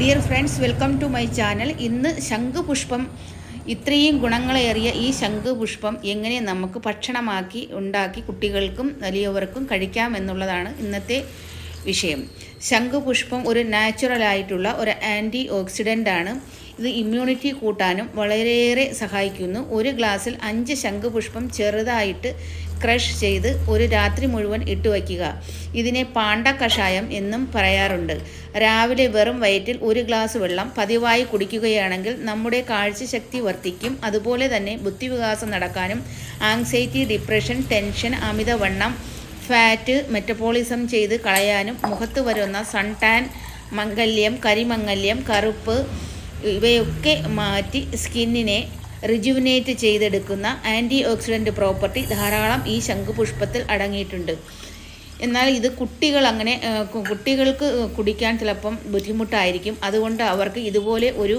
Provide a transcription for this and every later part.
Dear friends welcome to my channel ഇന്ന് ശംഖുപുഷ്പം ഇത്രയും ഗുണങ്ങളേറിയ ഈ ശംഖുപുഷ്പം എങ്ങനെ നമുക്ക് ഭക്ഷണമാക്കി ഉണ്ടാക്കി കുട്ടികൾക്കും വലിയവർക്കും കഴിക്കാം എന്നുള്ളതാണ് ഇന്നത്തെ വിഷയം. ശംഖുപുഷ്പം ഒരു നാച്ചുറലായിട്ടുള്ള ഒരു ആന്റി ഓക്സിഡന്റ് ആണ്. ഇത് ഇമ്മ്യൂണിറ്റി കൂട്ടാനും വളരെയേറെ സഹായിക്കുന്നു. ഒരു ഗ്ലാസ്സിൽ അഞ്ച് ശംഖുപുഷ്പം ചെറുതായിട്ട് ക്രഷ് ചെയ്ത് ഒരു രാത്രി മുഴുവൻ ഇട്ട് വയ്ക്കുക. ഇതിനെ പാണ്ട കഷായം എന്നും പറയാറുണ്ട്. രാവിലെ വെറും വയറ്റിൽ ഒരു ഗ്ലാസ് വെള്ളം പതിവായി കുടിക്കുകയാണെങ്കിൽ നമ്മുടെ കാഴ്ചശക്തി വർദ്ധിക്കും. അതുപോലെ തന്നെ ബുദ്ധിവികാസം നടക്കാനും ആങ്സൈറ്റി ഡിപ്രഷൻ ടെൻഷൻ അമിതവണ്ണം ഫാറ്റ് മെറ്റബോളിസം ചെയ്ത് കളയാനും മുഖത്ത് വരുന്ന സൺ ടാൻ മംഗല്യം കരിമംഗല്യം കറുപ്പ് ഇവയൊക്കെ മാറ്റി സ്കിന്നിനെ റിജുവിനേറ്റ് ചെയ്തെടുക്കുന്ന ആന്റി ഓക്സിഡന്റ് പ്രോപ്പർട്ടി ധാരാളം ഈ ശംഖുപുഷ്പത്തിൽ അടങ്ങിയിട്ടുണ്ട്. എന്നാൽ ഇത് കുട്ടികൾ അങ്ങനെ കുട്ടികൾക്ക് കുടിക്കാൻ ചിലപ്പം ബുദ്ധിമുട്ടായിരിക്കും. അതുകൊണ്ട് അവർക്ക് ഇതുപോലെ ഒരു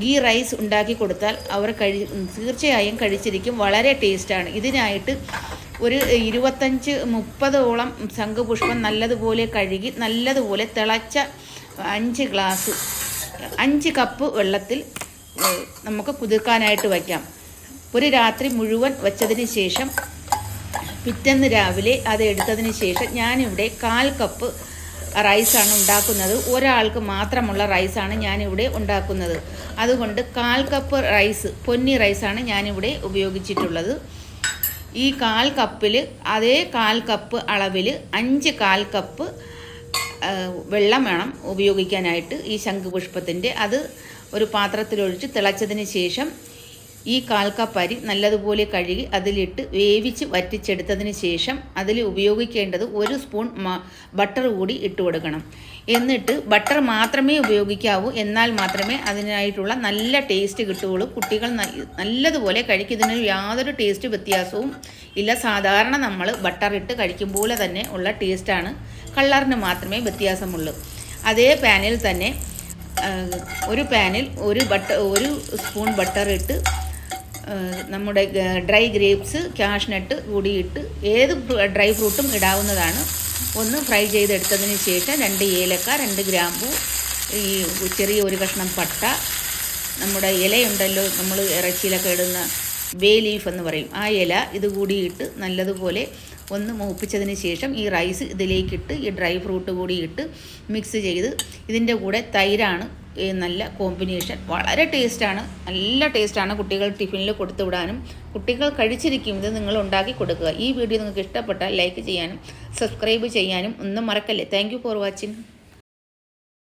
ഗീ റൈസ് ഉണ്ടാക്കി കൊടുത്താൽ അവർ കഴി തീർച്ചയായും കഴിച്ചിരിക്കും. വളരെ ടേസ്റ്റാണ്. ഇതിനായിട്ട് ഒരു ഇരുപത്തഞ്ച് മുപ്പതോളം ശംഖുപുഷ്പം നല്ലതുപോലെ കഴുകി നല്ലതുപോലെ തിളച്ച അഞ്ച് ഗ്ലാസ് അഞ്ച് കപ്പ് വെള്ളത്തിൽ നമുക്ക് കുതിർക്കാനായിട്ട് വയ്ക്കാം. ഒരു രാത്രി മുഴുവൻ വച്ചതിന് ശേഷം പിറ്റേന്ന് രാവിലെ അത് എടുത്തതിന് ശേഷം ഞാനിവിടെ കാൽ കപ്പ് റൈസാണ് ഉണ്ടാക്കുന്നത്. ഒരാൾക്ക് മാത്രമുള്ള റൈസാണ് ഞാനിവിടെ ഉണ്ടാക്കുന്നത്. അതുകൊണ്ട് കാൽ കപ്പ് റൈസ് പൊന്നി റൈസാണ് ഞാനിവിടെ ഉപയോഗിച്ചിട്ടുള്ളത്. ഈ കാൽ കപ്പിൽ അതേ കാൽ കപ്പ് അളവിൽ അഞ്ച് കാൽ കപ്പ് വെള്ളം വേണം ഉപയോഗിക്കാനായിട്ട് ഈ ശംഖുപുഷ്പത്തിന്റെ. അത് ഒരു പാത്രത്തിലൊഴിച്ച് തിളച്ചതിന് ശേഷം ഈ കാൽക്കപ്പരി നല്ലതുപോലെ കഴുകി അതിലിട്ട് വേവിച്ച് വറ്റിച്ചെടുത്തതിന് ശേഷം അതിൽ ഉപയോഗിക്കേണ്ടത് ഒരു സ്പൂൺ ബട്ടർ കൂടി ഇട്ട് കൊടുക്കണം. എന്നിട്ട് ബട്ടർ മാത്രമേ ഉപയോഗിക്കാവൂ. എന്നാൽ മാത്രമേ അതിനായിട്ടുള്ള നല്ല ടേസ്റ്റ് കിട്ടുകയുള്ളൂ. കുട്ടികൾ നല്ലതുപോലെ കഴിക്കുന്നതിന് യാതൊരു ടേസ്റ്റ് വ്യത്യാസവും ഇല്ല. സാധാരണ നമ്മൾ ബട്ടർ ഇട്ട് കഴിക്കും പോലെ തന്നെ ഉള്ള ടേസ്റ്റാണ് കളറിന് മാത്രമേ വ്യത്യാസമുള്ളൂ. അതേ പാനിൽ തന്നെ ഒരു പാനിൽ ഒരു ബട്ടർ ഒരു സ്പൂൺ ബട്ടർ ഇട്ട് നമ്മുടെ ഡ്രൈ ഗ്രേപ്സ് കാഷ്നട്ട് കൂടിയിട്ട് ഏത് ഡ്രൈ ഫ്രൂട്ടും ഇടാവുന്നതാണ്. ഒന്ന് ഫ്രൈ ചെയ്തെടുത്തതിന് ശേഷം രണ്ട് ഏലക്ക രണ്ട് ഗ്രാമ്പു ഈ ചെറിയ ഒരു കഷ്ണം പട്ട നമ്മുടെ ഇലയുണ്ടല്ലോ നമ്മൾ ഇറച്ചിയിലൊക്കെ ഇടുന്ന ബേ ലീഫ് എന്ന് പറയും. ആ ഇല ഇത് കൂടിയിട്ട് നല്ലതുപോലെ ഒന്ന് മൂപ്പിച്ചതിന് ശേഷം ഈ റൈസ് ഇതിലേക്കിട്ട് ഈ ഡ്രൈ ഫ്രൂട്ട് കൂടി ഇട്ട് മിക്സ് ചെയ്ത് ഇതിന്റെ കൂടെ തൈരാണ്. നല്ല കോമ്പിനേഷൻ. വളരെ ടേസ്റ്റാണ്. നല്ല ടേസ്റ്റാണ് കുട്ടികൾ ടിഫിനിൽ കൊടുത്തു വിടാനും. കുട്ടികൾ കഴിച്ചിരിക്കും ഇത് നിങ്ങൾ ഉണ്ടാക്കി കൊടുക്കുക. ഈ വീഡിയോ നിങ്ങൾക്ക് ഇഷ്ടപ്പെട്ടാൽ ലൈക്ക് ചെയ്യാനും സബ്സ്ക്രൈബ് ചെയ്യാനും ഒന്നും മറക്കല്ലേ. Thank for watching